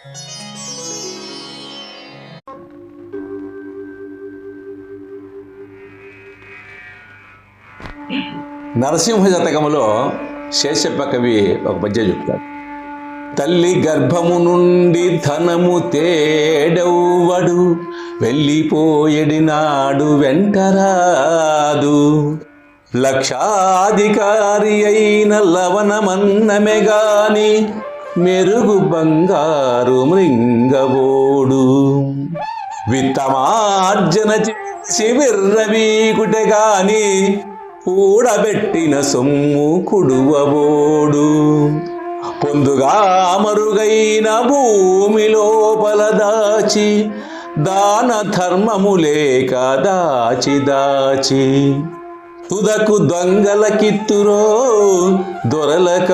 నరసింహ శతకములో శేషప్ప కవి ఒక పద్యం చెప్తాడు. తల్లి గర్భము నుండి ధనము తేడవ్వడు వెళ్ళిపోయడి నాడు వెంటరాదు. లక్షాధికారి అయిన లవణమన్నమే గాని మెరుగు బంగారు మృంగవోడు. విత్తమార్జన చేసి విర్రవీకుటె గాని కూడబెట్టిన సొమ్ము కుడువబోడు. పొందుగా మరుగైన భూమి లోపల దాచి దాన ధర్మము లేక దాచి దాచి. తుదకు దొంగల కిత్తురో దొరల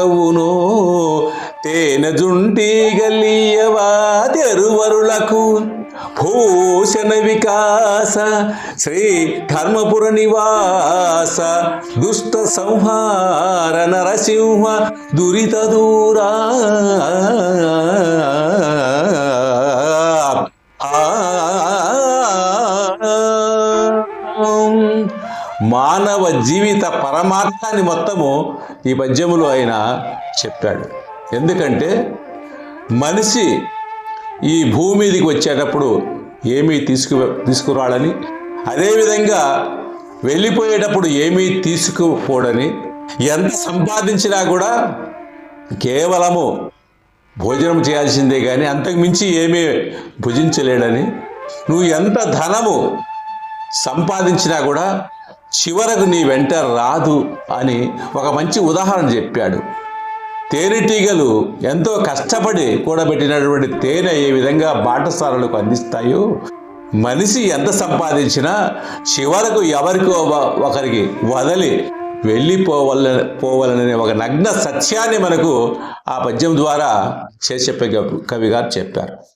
కవునో తేనె జుంటి తెరువరులకు? భూషణ వికాస శ్రీ ధర్మపుర నివాస దుష్ట సంహార నరసింహ దురిత దూరా. మానవ జీవిత పరమార్థాన్ని మొత్తము ఈ పద్యములో ఆయన చెప్పాడు. ఎందుకంటే మనిషి ఈ భూమి మీదకి వచ్చేటప్పుడు ఏమీ తీసుకు తీసుకురాడని అదేవిధంగా వెళ్ళిపోయేటప్పుడు ఏమీ తీసుకుపోడని ఎంత సంపాదించినా కూడా కేవలము భోజనం చేయాల్సిందే కానీ అంతకు మించి ఏమీ భుజించలేడని నువ్వు ఎంత ధనము సంపాదించినా కూడా చివరకు నీ వెంట రాదు అని ఒక మంచి ఉదాహరణ చెప్పాడు. తేనెటీగలు ఎంతో కష్టపడి కూడబెట్టినటువంటి తేనె ఏ విధంగా బాటసారులకు అందిస్తాయో మనిషి ఎంత సంపాదించినా చివరకు ఎవరికో ఒకరికి వదలి వెళ్ళిపోవాల పోవాలనే ఒక నగ్న సత్యాన్ని మనకు ఆ పద్యం ద్వారా చేసే కవి గారు చెప్పారు.